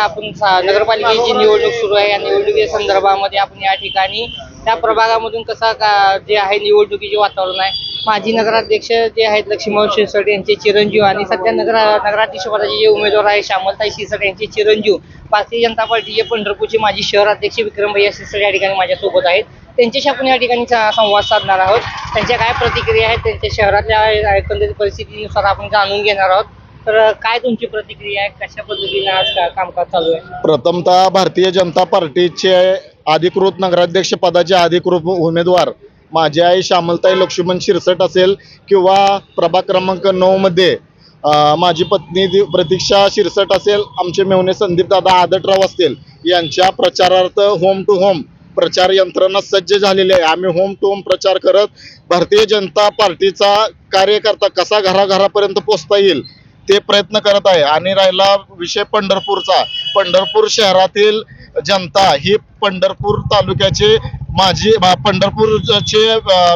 आपण नगरपालिकेची निवडणूक सुरू आहे या निवडणुकी संदर्भामध्ये आपण या ठिकाणी त्या प्रभागामधून कसा का जे आहे निवडणुकीचे वातावरण आहे माजी नगराध्यक्ष जे आहेत लक्ष्मण शिरसाट यांचे चिरंजीव आणि सध्या नगर नगराध्यक्ष पदाचे जे उमेदवार आहे श्यामलताई शिरसाट यांचे चिरंजीव भारतीय जनता पार्टीचे पंढरपूरचे माजी शहर अध्यक्ष विक्रम भैया शिरसाट या ठिकाणी माझ्यासोबत आहेत. त्यांच्याशी आपण या ठिकाणी चा- संवाद साधणार आहोत. त्यांच्या काय प्रतिक्रिया आहेत त्यांच्या शहरातल्या एकंदरीत परिस्थितीनुसार आपण जाणून घेणार आहोत. तर काय तुमची प्रतिक्रिया आहे? कशा पद्धतीने आज कामकाज चालू आहे? प्रथमतः भारतीय जनता पार्टीचे अधिकृत नगराध्यक्ष पदाचे अधिकृत उमेदवार माझी आई श्यामलताई लक्ष्मण शिरसट असेल किंवा प्रभाग क्रमांक नऊ मध्ये माझी पत्नी प्रतीक्षा शिरसट असेल आमचे मेवणे संदीप दादा आदटराव असतील यांच्या प्रचारार्थ होम टू होम प्रचार यंत्रणा सज्ज झालेली आहे. आम्ही होम टू होम प्रचार करत भारतीय जनता पार्टीचा कार्यकर्ता कसा घराघरापर्यंत पोचता येईल ते प्रयत्न करत आहे. आणि राहिला विषय पंढरपूरचा. पंढरपूर शहरातील जनता ही पंढरपूर तालुक्याचे माजी पंढरपूरचे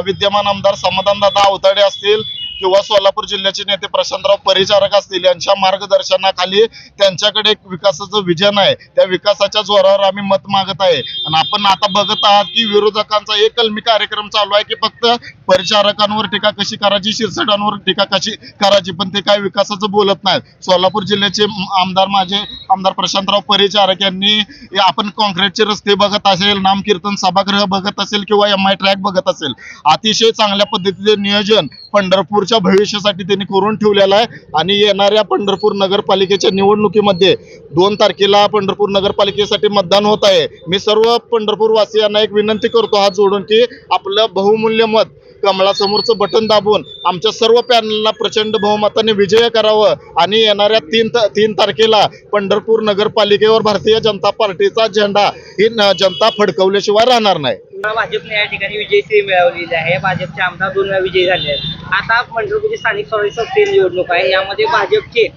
विद्यमान आमदार समाधानदादा अवताडे असतील. किंवा सोलापूर जिल्ह्याचे नेते प्रशांतराव परिचारक असतील यांच्या मार्गदर्शनाखाली त्यांच्याकडे एक विकासाचं विजन आहे. त्या विकासाच्या जोरावर आम्ही मत मागत आहे. आणि आपण आता बघत आहात की विरोधकांचा एक कलमी कार्यक्रम चालू आहे की फक्त परिचारकांवर टीका कशी करायची शिरसटांवर टीका कशी करायची पण ते काय विकासाचं बोलत नाहीत. सोलापूर जिल्ह्याचे आमदार माझे आमदार प्रशांतराव परिचारक यांनी आपण कॉन्क्रीटचे रस्ते बघत असेल नामकीर्तन सभागृह बघत असेल किंवा एम आय ट्रॅक बघत असेल अतिशय चांगल्या पद्धतीचे नियोजन पंढरपूरच्या भविष्यासाठी त्यांनी करून ठेवलेला आहे. आणि येणाऱ्या पंढरपूर नगरपालिकेच्या निवडणुकीमध्ये दोन तारखेला पंढरपूर नगरपालिकेसाठी मतदान होत आहे. मी सर्व पंढरपूर वासियांना एक विनंती करतो हात जोडून की आपलं बहुमूल्य मत कमळासमोरचं बटन दाबून आमच्या सर्व पॅनलला प्रचंड बहुमताने विजय करावं. आणि येणाऱ्या तीन तीन तारखेला पंढरपूर नगरपालिकेवर भारतीय जनता पार्टीचा झेंडा ही जनता फडकवल्याशिवाय राहणार नाही. भाजपने या ठिकाणी विजयश्री मिळवलेली आहे. भाजपचे आमदार दोन वेळा विजयी झाले आहेत. आता पंढरपूरची स्थानिक स्वराज्य संस्थेची निवडणूक आहे. यामध्ये भाजपचे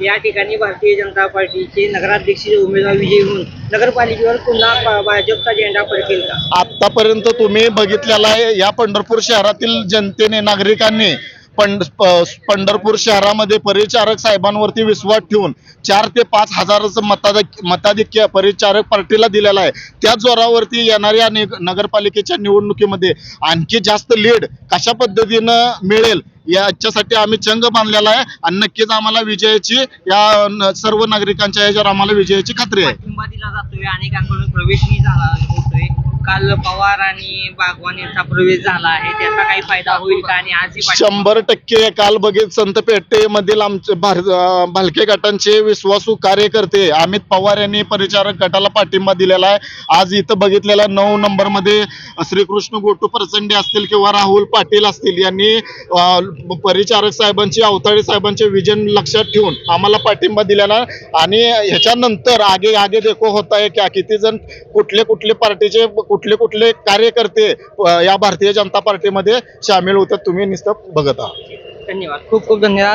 या ठिकाणी भारतीय जनता पार्टीचे नगराध्यक्ष उमेदवार विजयी होऊन नगरपालिकेवर पुन्हा भाजपचा झेंडा फडकेल का? आतापर्यंत तुम्ही बघितलेला आहे या पंढरपूर शहरातील जनतेने नागरिकांनी पंढ प- पंढरपूर शहरामध्ये परिचारक साहेबांवरती विश्वास ठेवून चार ते पाच हजाराचं मताधिक मताधिक्य परिचारक पार्टीला दिलेलं आहे. त्या जोरावरती येणाऱ्या नि- नगरपालिकेच्या निवडणुकीमध्ये आणखी जास्त लीड कशा पद्धतीनं मिळेल याच्यासाठी आम्ही चंग बांधलेला आहे आणि नक्कीच आम्हाला विजयाची या सर्व नागरिकांच्या याच्यावर आम्हाला विजयाची खात्री आहे. प्रवेश काल पवार आणि बागवान यांचा प्रवेश झाला आहे त्याचा काही फायदा होईल का आणि आजही शंभर टक्के काल बघित संत पेठेमधील आमचे भार अं, भालके गटांचे विश्वासू कार्यकर्ते अमित पवार यांनी परिचारक गटाला पाठिंबा दिलेला आहे आज इथं बघितलेला नऊ नंबरमध्ये श्रीकृष्ण गोटू परचंडे असतील किंवा राहुल पाटील असतील यांनी अं, परिचारक साहेबांची अवताळे साहेबांचे विजन लक्षात ठेवून आम्हाला पाठिंबा दिलेला आहे. आणि ह्याच्यानंतर आगे आगे देखो होत आहे की किती जण कुठले कुठले पार्टीचे कुठले कुठले कुठले कार्यकर्ते या भारतीय जनता पार्टीमध्ये सामील होतात तुम्ही निस्त बघत आहात. धन्यवाद. खूप खूप धन्यवाद.